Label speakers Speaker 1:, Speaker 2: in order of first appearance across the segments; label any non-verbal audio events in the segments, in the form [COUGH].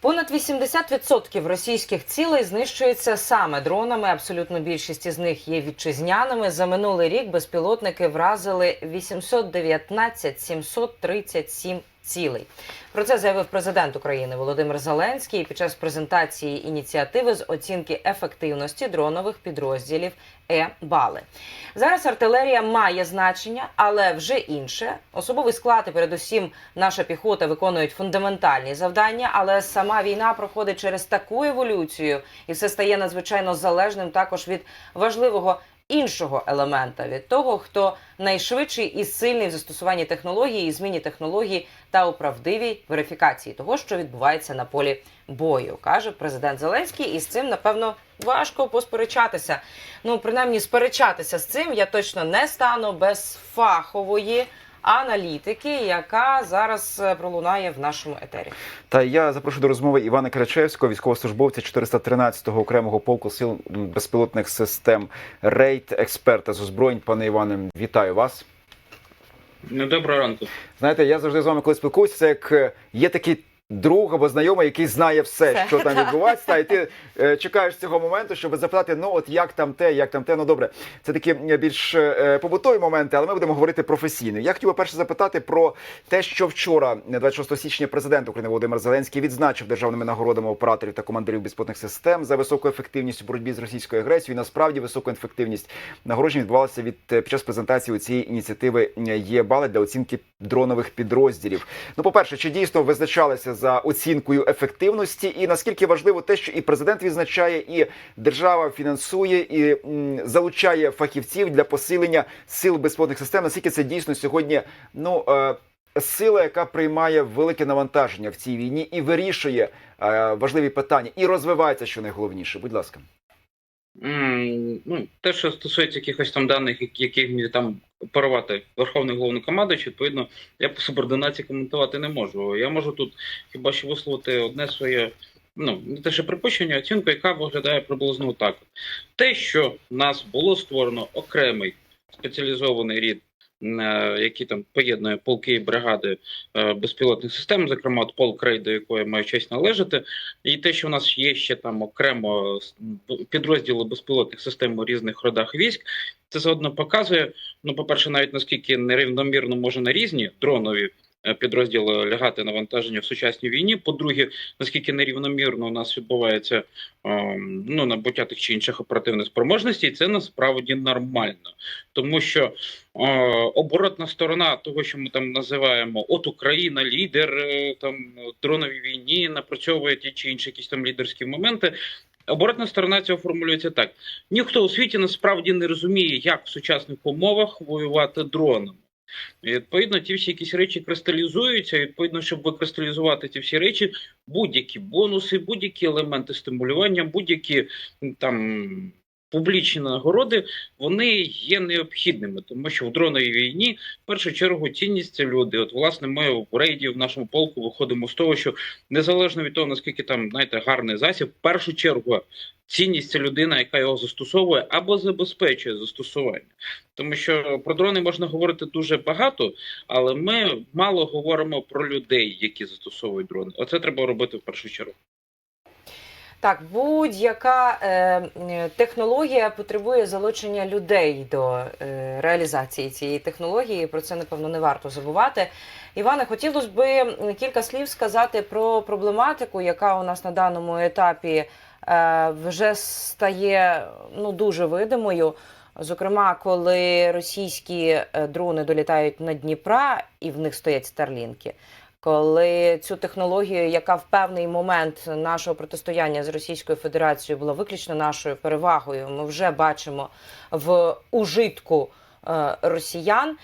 Speaker 1: Понад 80% російських цілей знищується саме дронами. Абсолютно більшість із них є вітчизняними. За минулий рік безпілотники вразили 819 737 цілей. Про це заявив президент України Володимир Зеленський під час презентації ініціативи з оцінки ефективності дронових підрозділів Е-бали. Зараз артилерія має значення, але вже інше. Особовий склад і передусім наша піхота виконують фундаментальні завдання, але сама війна проходить через таку еволюцію, і все стає надзвичайно залежним також від важливого іншого елемента від того, хто найшвидший і сильний в застосуванні технології, і зміні технології та у правдивій верифікації того, що відбувається на полі бою, каже президент Зеленський, і з цим напевно важко посперечатися. Ну, принаймні, сперечатися з цим я точно не стану без фахової аналітики, яка зараз е, пролунає в нашому етері.
Speaker 2: Та я запрошую до розмови Івана Крачевського, військовослужбовця 413-го окремого полку сил безпілотних систем рейд, експерта з озброєнь. Пане Іване, вітаю вас.
Speaker 3: Ну, доброго ранку.
Speaker 2: Знаєте, я завжди з вами коли спілкуюся, це як е, є такий друг або знайомий, який знає все,
Speaker 1: Все.
Speaker 2: що там відбувається, та, і ти е, чекаєш цього моменту, щоб запитати, ну от як там те, як там те. Ну добре, це такі е, більш е, побутові моменти, але ми будемо говорити професійно. Я хотів би перше запитати про те, що вчора, е, 26 січня, президент України Володимир Зеленський відзначив державними нагородами операторів та командирів безпілотних систем за високу ефективність у боротьбі з російською агресією. І насправді високу ефективність нагороджень відбувалася від е, під час презентації цієї ініціативи е, є бали для оцінки дронових підрозділів. Ну, по перше, чи дійсно визначалися за оцінкою ефективності, і наскільки важливо те, що і президент відзначає, і держава фінансує і залучає фахівців для посилення сил безпілотних систем. Наскільки це дійсно сьогодні ну е, сила, яка приймає велике навантаження в цій війні і вирішує е, важливі питання, і розвивається, що найголовніше. Будь ласка.
Speaker 3: М, Ну, те, що стосується якихось там даних, яких там оперувати Верховний головнокомандуючий, відповідно, я по субординації коментувати не можу. Я можу тут хіба що висловити одне своє. Ну, не те, що припущення, оцінку, яка виглядає приблизно так. Те, що в нас було створено окремий спеціалізований рід, е, який там поєднує полки і бригади е, безпілотних систем, зокрема от полк рейд, до якої маю честь належати, і те, що в нас є ще там окремо підрозділи безпілотних систем у різних родах військ, це заодно показує, ну, по-перше, навіть наскільки нерівномірно може на різні дронові е, підрозділи лягати навантаження в сучасній війні. По-друге, наскільки нерівномірно у нас відбувається ем, ну, набуття тих чи інших оперативних спроможностей, це насправді нормально, тому що е, оборотна сторона того, що ми там називаємо от Україна, лідер е, там дроновій війні, напрацьовує ті чи інші якісь там лідерські моменти. Оборотна сторона цього формулюється так: ніхто у світі насправді не розуміє, як в сучасних умовах воювати дроном. І, відповідно, ті всі якісь речі кристалізуються. І, відповідно, щоб викристалізувати ці всі речі, будь-які бонуси, будь-які елементи стимулювання, будь-які там публічні нагороди, вони є необхідними, тому що в дроновій війні в першу чергу цінність це люди. От, власне, ми в рейді в нашому полку виходимо з того, що незалежно від того, наскільки там знаєте, гарний засіб, в першу чергу цінність це людина, яка його застосовує або забезпечує застосування. Тому що про дрони можна говорити дуже багато, але ми мало говоримо про людей, які застосовують дрони. Оце треба робити в першу чергу.
Speaker 1: Так, будь-яка е, технологія потребує залучення людей до е, реалізації цієї технології. Про це напевно не варто забувати. Іване, хотілося б кілька слів сказати про проблематику, яка у нас на даному етапі е, вже стає ну дуже видимою. Зокрема, коли російські е, дрони долітають на Дніпра і в них стоять старлінки. Коли цю технологію, яка в певний момент нашого протистояння з Російською Федерацією була виключно нашою перевагою, ми вже бачимо в ужитку е, росіян.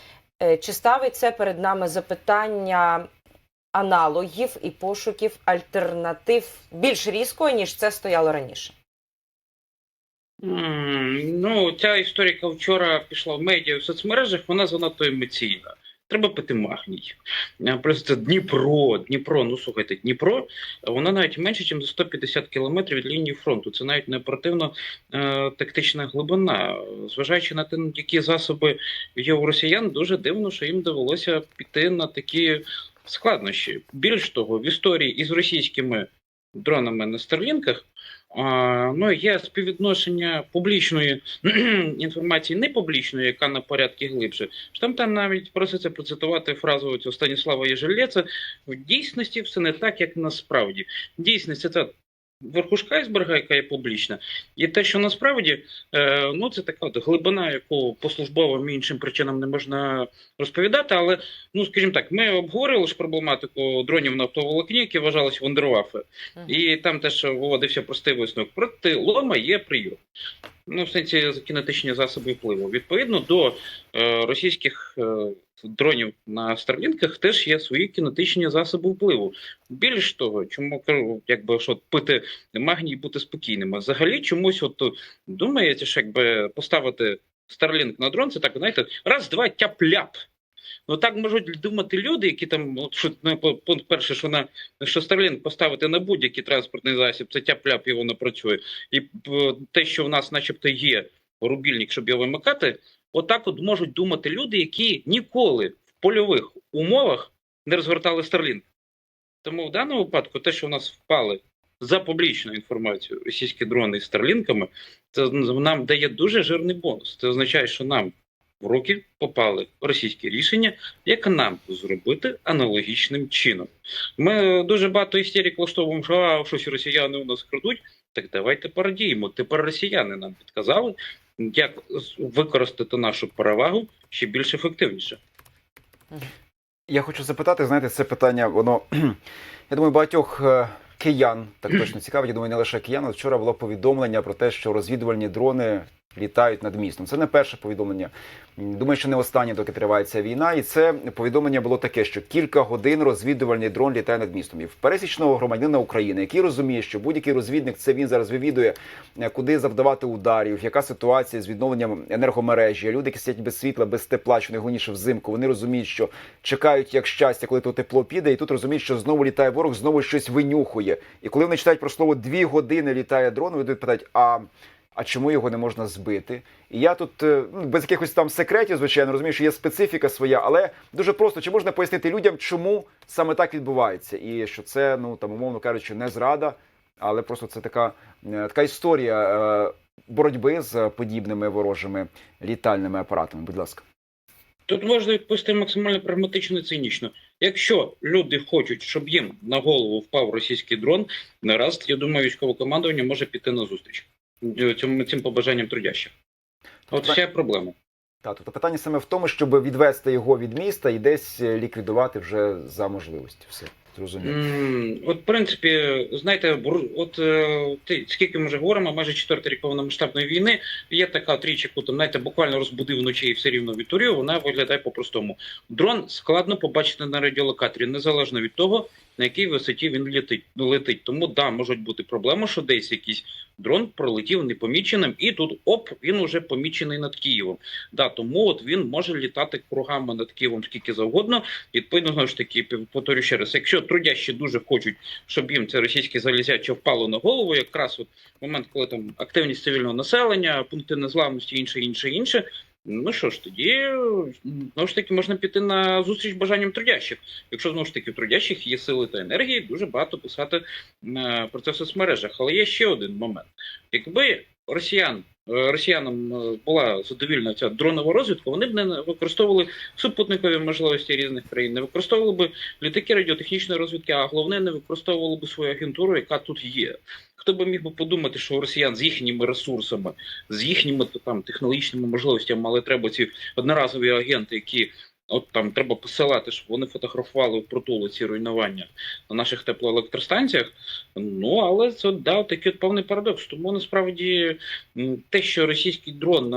Speaker 1: Е, Чи ставить це перед нами запитання аналогів і пошуків альтернатив більш різко, ніж це стояло раніше?
Speaker 3: Ну, ця історика вчора пішла в медіа в соцмережах, вона занадто емоційна. Треба пити магній. Е, Просто Дніпро, Дніпро, ну слухайте, Дніпро, вона навіть менше, ніж за 150 кілометрів від лінії фронту. Це навіть не оперативно е, тактична глибина. Зважаючи на те, які засоби є у росіян, дуже дивно, що їм довелося піти на такі складнощі. Більш того, в історії із російськими дронами на старлінках. Ну, є співвідношення публічної [CLEARS THROAT] інформації не публічної, яка на порядки глибше. Там там навіть проситься процитувати фразу цього Станіслава Єжелєца. В дійсності все не так, як насправді. Дійсність це верхушка айсберга, яка є публічна, і те, що насправді е, ну це така от глибина, яку по службовим і іншим причинам не можна розповідати. Але ну скажімо так, ми обговорили ж проблематику дронів на автоволокні, які вважалися вундервафи.
Speaker 1: Мгм.
Speaker 3: І там теж виводився простий висновок. Проти лома є прийом. Ну, в сенсі кінетичні засоби впливу. Відповідно до е, російських е, дронів на старлінках теж є свої кінетичні засоби впливу. Більш того, чому кажу, якби що пити магній і бути спокійними. Взагалі чомусь, от думаєте, що якби поставити старлінк на дрон, це так, знаєте, раз, два, тяп-ляп. Ну так можуть думати люди, які там, от що ну, пункт перше, що на що Starlink поставити на будь-який транспортний засіб, це тяп-ляп і воно працює. І е, те, що в нас, начебто, є рубільник, щоб його вимикати, отак от можуть думати люди, які ніколи в польових умовах не розгортали Starlink. Тому в даному випадку те, що в нас впали за публічну інформацію російські дрони з старлінками, це нам дає дуже жирний бонус. Це означає, що нам в руки попали російські рішення, як нам зробити аналогічним чином. Ми дуже багато істерик влаштовуємо, що а, щось росіяни у нас крадуть. Так давайте порадіємо. Тепер росіяни нам підказали, як використати нашу перевагу ще більш ефективніше.
Speaker 2: Я хочу запитати, знаєте, це питання, воно [CLEARS THROAT] я думаю, багатьох е, киян так [CLEARS THROAT] точно цікавить. Я думаю, не лише киян. Вчора було повідомлення про те, що розвідувальні дрони літають над містом. Це не перше повідомлення. Думаю, що не останнє, доки триває ця війна. І це повідомлення було таке, що кілька годин розвідувальний дрон літає над містом. І в пересічного громадянина України, який розуміє, що будь-який розвідник це він зараз вивідує, е, куди завдавати ударів, яка ситуація з відновленням енергомережі. Люди, які сидять без світла, без тепла, що найголовніше взимку, вони розуміють, що чекають як щастя, коли то тепло піде, і тут розуміють, що знову літає ворог, знову щось винюхує. І коли вони читають про слово дві години літає дрон, вони питають, а. А чому його не можна збити? І я тут е, ну, без якихось там секретів, звичайно, розумію, що є специфіка своя, але дуже просто чи можна пояснити людям, чому саме так відбувається, і що це, ну там умовно кажучи, не зрада, але просто це така, е, така історія е, боротьби з подібними ворожими літальними апаратами. Будь ласка.
Speaker 3: Тут можна відповісти максимально прагматично і цинічно. Якщо люди хочуть, щоб їм на голову впав російський дрон, нараз, я думаю, військове командування може піти на зустріч цьому цим побажанням трудящих. От вся проблема.
Speaker 2: Та, тобто питання саме в тому, щоб відвести його від міста і десь е, ліквідувати вже за можливості. Все зрозуміло.
Speaker 3: М, От, в принципі, знаєте, от е, ти скільки ми вже говоримо, майже четвертий рік повномасштабної війни. Є така річ, яку там знаєте, буквально розбудив вночі і все рівно відтурів. Вона виглядає по-простому. Дрон складно побачити на радіолокаторі, незалежно від того, на якій висоті він летить. летить. Тому да, можуть бути проблеми, що десь якийсь дрон пролетів непоміченим, і тут оп, він уже помічений над Києвом. Да, тому от він може літати кругами над Києвом скільки завгодно. Відповідно, знову ж таки, повторю ще раз, якщо трудящі дуже хочуть, щоб їм це російське залізяче впало на голову, якраз от момент, коли там активність цивільного населення, пункти незламності, інше, інше, інше. Ну що ж, тоді знову ж таки можна піти на зустріч бажанням трудящих. Якщо знову ж таки у трудящих є сили та енергії, дуже багато писати е, про це в соцмережах. Але є ще один момент: якби росіян. Е, Росіянам е, була задовільна ця дронова розвідка, вони б не використовували супутникові можливості різних країн, не використовували б літаки радіотехнічної розвідки, а головне не використовували б свою агентуру, яка тут є. Хто би міг би подумати, що росіян з їхніми ресурсами, з їхніми там технологічними можливостями, але треба ці одноразові агенти, які от там треба посилати, щоб вони фотографували в притулу ці руйнування на наших теплоелектростанціях. Ну але це да, такий от певний парадокс. Тому насправді те, що російський дрон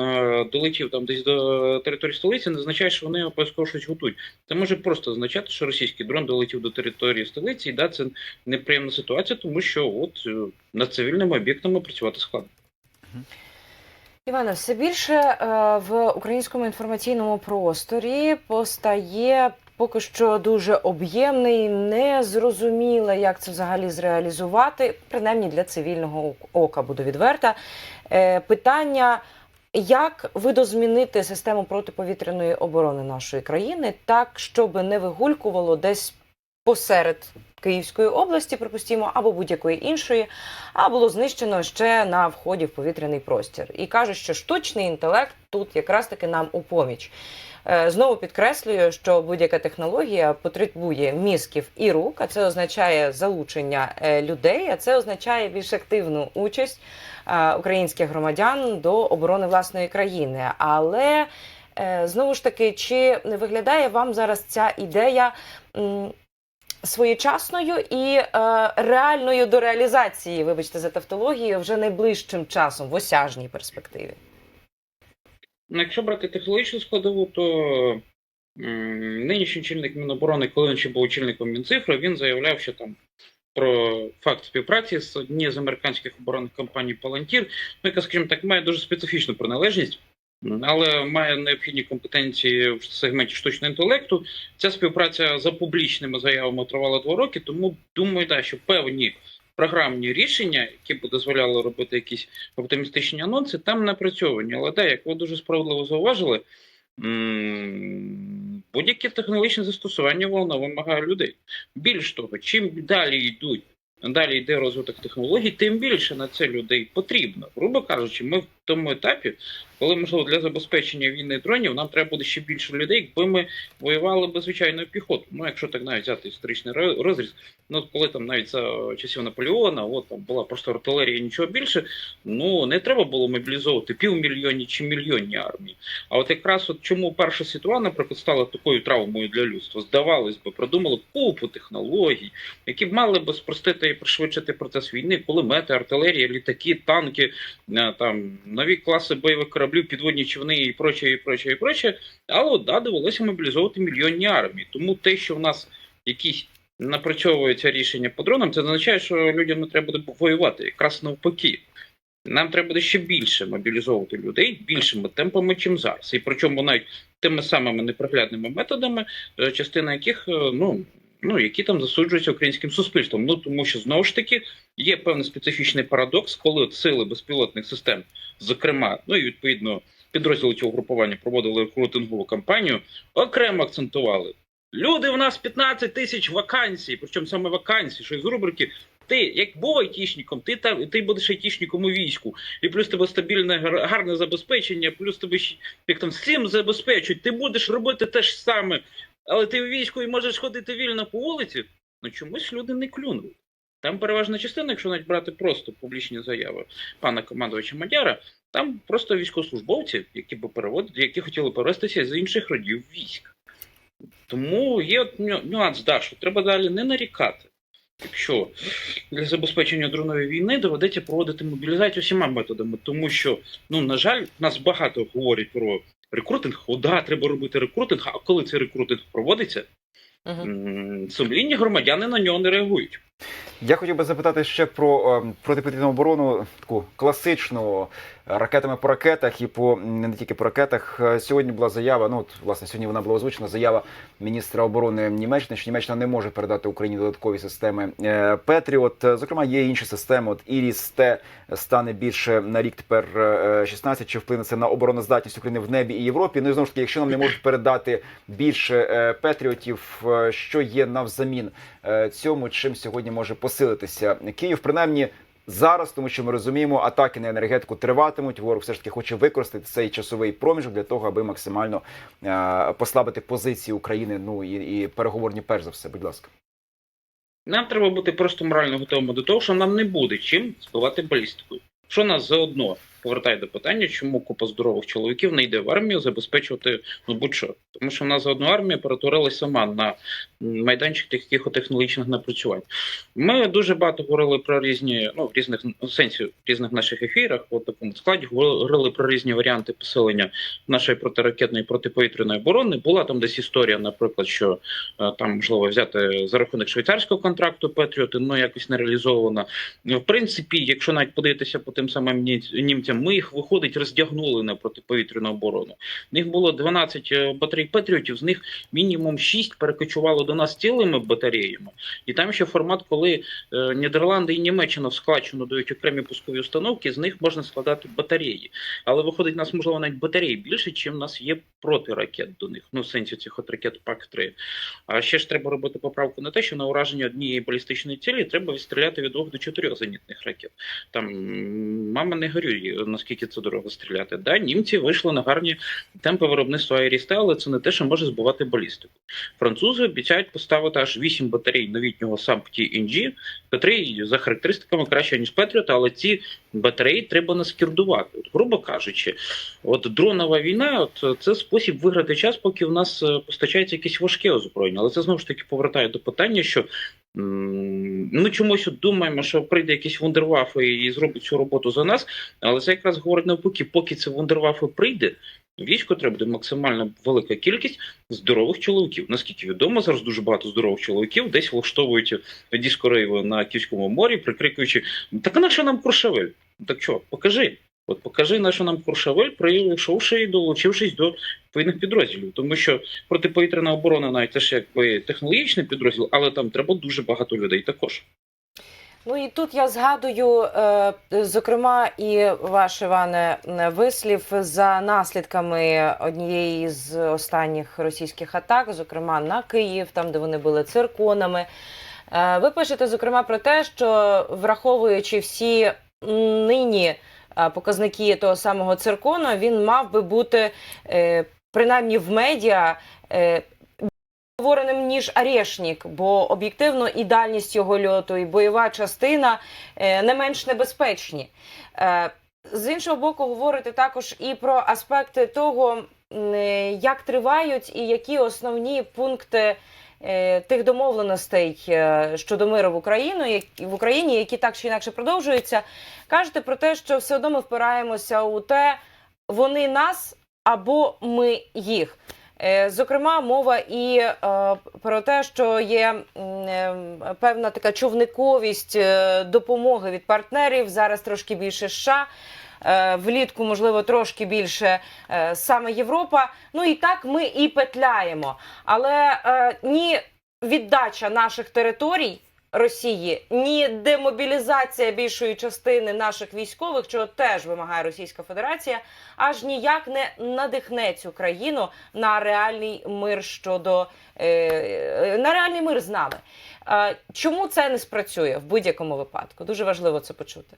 Speaker 3: долетів там десь до території столиці, не означає, що вони обов'язково щось готують. Це може просто означати, що російський дрон долетів до території столиці, і да, це неприємна ситуація, тому що от е, над цивільними об'єктами працювати складно.
Speaker 1: Іване, все більше е, в українському інформаційному просторі постає поки що дуже об'ємний, незрозуміле, як це взагалі зреалізувати, принаймні для цивільного ока буду відверта. Е, Питання. Як видозмінити систему протиповітряної оборони нашої країни так, щоб не вигулькувало десь посеред Київської області, припустімо, або будь-якої іншої, а було знищено ще на вході в повітряний простір. І кажуть, що штучний інтелект тут якраз таки нам у поміч. Е, Знову підкреслюю, що будь-яка технологія потребує мізків і рук, а це означає залучення е, людей, а це означає більш активну участь е, українських громадян до оборони власної країни. Але знову ж таки, чи не виглядає вам зараз ця ідея? Своєчасною і е, реальною до реалізації, вибачте за тавтологію, вже найближчим часом в осяжній перспективі.
Speaker 3: Ну, якщо брати технологічну складову, то нинішній очільник Міноборони, коли він ще був очільником Мінцифри, він заявляв, що там про факт співпраці з однією з американських оборонних компаній Palantir, ну, яка, скажімо так, має дуже специфічну приналежність, але має необхідні компетенції в сегменті штучного інтелекту. Ця співпраця за публічними заявами тривала два роки, тому думаю, да, що певні програмні рішення, які б дозволяли робити якісь оптимістичні анонси, там напрацьовані. Але да, як ви дуже справедливо зауважили, будь-яке технологічне застосування воно вимагає людей. Більш того, чим далі йдуть, далі йде розвиток технологій, тим більше на це людей потрібно. Грубо кажучи, ми в тому етапі, коли можливо для забезпечення війни дронів нам треба буде ще більше людей, якби ми воювали би звичайною піхотою. Ну, якщо так навіть взяти історичний розріз, ну коли там навіть за часів Наполеона, от там була просто артилерія, нічого більше. Ну не треба було мобілізовувати півмільйонні чи мільйонні армії. А от якраз от чому Перша світова, наприклад, стала такою травмою для людства, здавалось би, продумали купу технологій, які б мали би спростити і пришвидшити процес війни, кулемети, артилерія, літаки, танки, е, там нові класи бойових кораблів, підводні човни і проче, і проче, і проче. Але да, довелося мобілізовувати мільйонні армії. Тому те, що в нас якісь напрацьовується рішення по дронам, це означає, що людям не треба буде воювати. Якраз навпаки. Нам треба буде ще більше мобілізовувати людей більшими темпами, чим зараз. І причому навіть тими самими неприглядними методами, е, частина яких е, ну. Ну, які там засуджуються українським суспільством. Ну тому що знову ж таки є певний специфічний парадокс, коли сили безпілотних систем, зокрема, ну і відповідно підрозділи цього групування проводили рекрутингову кампанію, окремо акцентували. Люди, в нас 15 тисяч вакансій, причому саме вакансій, що із рубрики. Ти як був айтішником, ти там ти будеш айтішником у війську, і плюс тебе стабільне гарне забезпечення, плюс тебе як там всім забезпечують. Ти будеш робити те ж саме, але ти у війську і можеш ходити вільно по вулиці. Ну чомусь люди не клюнули. Там переважна частина, якщо навіть брати просто публічні заяви пана командувача Мадяра, там просто військовослужбовці, які би переводити, які хотіли перевестися з інших родів військ. Тому є нюанс, да, що треба далі не нарікати. Якщо для забезпечення дронової війни доведеться проводити мобілізацію всіма методами, тому що, ну на жаль, нас багато говорять про рекрутинг. О, да, треба робити рекрутинг. А коли цей рекрутинг проводиться, м, сумлінні громадяни на нього не реагують.
Speaker 2: Я хотів би запитати ще про е, протиповітряну оборону, таку класичну е, ракетами по ракетах і по не тільки по ракетах. Е, Сьогодні була заява. Ну от власне сьогодні вона була озвучена. Заява міністра оборони Німеччини, що Німеччина не може передати Україні додаткові системи е, Петріот. Зокрема, є інші системи. От Іріс Т стане більше на рік тепер е, 16. Чи вплине це на обороноздатність України в небі і Європі? Ну і знову ж таки, якщо нам не можуть передати більше петріотів, що є навзамін цьому, чим сьогодні може посилитися Київ, принаймні. Зараз, тому що ми розуміємо, атаки на енергетику триватимуть. Ворог все ж таки хоче використати цей часовий проміжок для того, аби максимально е, послабити позиції України. Ну і, і переговорні, перш за все, будь ласка.
Speaker 3: Нам треба бути просто морально готовими до того, що нам не буде чим збивати балістику. Що нас заодно повертає до питання, чому купа здорових чоловіків не йде в армію забезпечувати ну будь-що. Тому що в нас заодно армія перетворилася сама на майданчик таких технологічних напрацювань. Ми дуже багато говорили про різні, ну в різних в сенсі різних наших ефірах, в такому складі говорили про різні варіанти посилення нашої протиракетної протиповітряної оборони. Була там десь історія, наприклад, що е, там можливо взяти за рахунок швейцарського контракту Петріоти, ну якось не реалізована. В принципі, якщо навіть подивитися по тим самим німцям. Дивіться, ми їх виходить роздягнули на протиповітряну оборону. В них було 12 е, батарей Петріотів, з них мінімум 6 перекочувало до нас цілими батареями. І там ще формат, коли е, Нідерланди і Німеччина в складчину дають окремі пускові установки, з них можна складати батареї. Але виходить, у нас можливо навіть батареї більше, чим в нас є протиракет до них. Ну, в сенсі цих от ракет ПАК-3. А ще ж треба робити поправку на те, що на ураження однієї балістичної цілі треба відстріляти від 2 до 4 зенітних ракет. Там мама не горює, наскільки це дорого стріляти. Да, німці вийшли на гарні темпи виробництва Айріста, але це не те, що може збувати балістику. Французи обіцяють поставити аж 8 батарей новітнього SAMP інджі, котрий за характеристиками краще, ніж Петріот, але ці батареї треба наскірдувати. От, грубо кажучи, от дронова війна от, це спосіб виграти час, поки в нас е, постачається якесь важке озброєння. Але це знову ж таки повертає до питання, що ми чомусь от думаємо, що прийде якийсь вундерваф і зробить цю роботу за нас, але це якраз говорить навпаки, поки це вундерваф прийде. Військо треба буде максимально велика кількість здорових чоловіків. Наскільки відомо, зараз дуже багато здорових чоловіків десь влаштовують дискорейви на Київському морі, прикрикуючи: так а на нам Куршавель? Так що, покажи. От покажи на що нам Куршавель, прийшовши і долучившись до відповідних підрозділів. Тому що протиповітряна оборона навіть це ж якби технологічний підрозділ, але там треба дуже багато людей також.
Speaker 1: Ну і тут я згадую, е, зокрема, і ваш Іване вислів за наслідками однієї з останніх російських атак, зокрема на Київ, там де вони були цирконами. Е, Ви пишете зокрема про те, що враховуючи всі нині е, показники того самого циркону, він мав би бути е, принаймні в медіа. Говореним ніж Арешнік, бо об'єктивно і дальність його льоту, і бойова частина е, не менш небезпечні. Е, З іншого боку, говорити також і про аспекти того, е, як тривають і які основні пункти тих домовленостей щодо миру в Україну, в Україні, які так чи інакше продовжуються. Кажете про те, що все одно ми впираємося у те, вони нас або ми їх. Е, Зокрема, мова і е, про те, що є е, певна така човниковість допомоги від партнерів. Зараз трошки більше США. Влітку, можливо, трошки більше саме Європа. Ну і так ми і петляємо. Але ні віддача наших територій Росії, ні демобілізація більшої частини наших військових, чого теж вимагає Російська Федерація, аж ніяк не надихне цю країну на реальний мир щодо е, на реальний мир з нами. Е, Чому це не спрацює в будь-якому випадку? Дуже важливо це почути.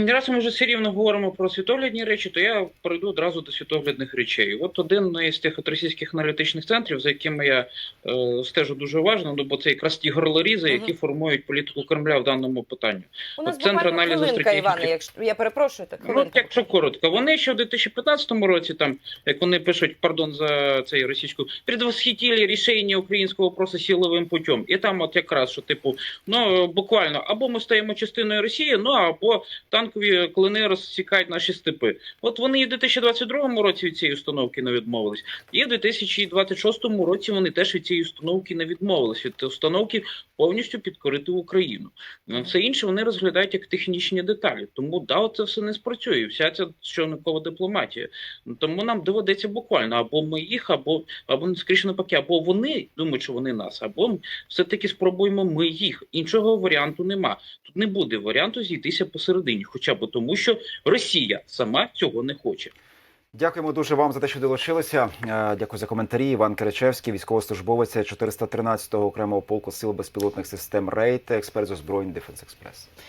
Speaker 3: Раз ми вже все рівно говоримо про світоглядні речі, то я перейду одразу до світоглядних речей. От один із тих от російських аналітичних центрів, за якими я е, стежу дуже уважно, ну бо це якраз ті горлорізи,
Speaker 1: Мгм.
Speaker 3: які формують політику Кремля в даному питанні.
Speaker 1: У нас
Speaker 3: От Центр аналізу стратегічних-
Speaker 1: якщо я перепрошую, так
Speaker 3: Ну,
Speaker 1: хвилинка.
Speaker 3: якщо коротко, вони ще в 2015 році, там як вони пишуть, пардон за цей російську, предвосхитили рішення українського вопросу силовим путем. І там, от якраз що, типу, ну буквально або ми стаємо частиною Росії, ну або танкові клини розсікають наші степи. От вони і в 2022 році від цієї установки не відмовились, і в 2026 році вони теж від цієї установки не відмовились. Від установки повністю підкорити Україну. Ну, Все інше вони розглядають як технічні деталі. Тому да, це все не спрацює. Вся ця човникова дипломатія. Ну, Тому нам доведеться буквально або ми їх, або або ну, скоріше навпаки, або вони думають, що вони нас, або все-таки спробуємо ми їх. Іншого варіанту нема. Тут не буде варіанту зійтися посередині, хоча б тому, що Росія сама цього не хоче.
Speaker 2: Дякуємо дуже вам за те, що долучилися. Е, Дякую за коментарі. Іван Киричевський, військовослужбовець 413-го окремого полку сил безпілотних систем РЕЙТ, експерт з озброєнь Дефенс Експрес.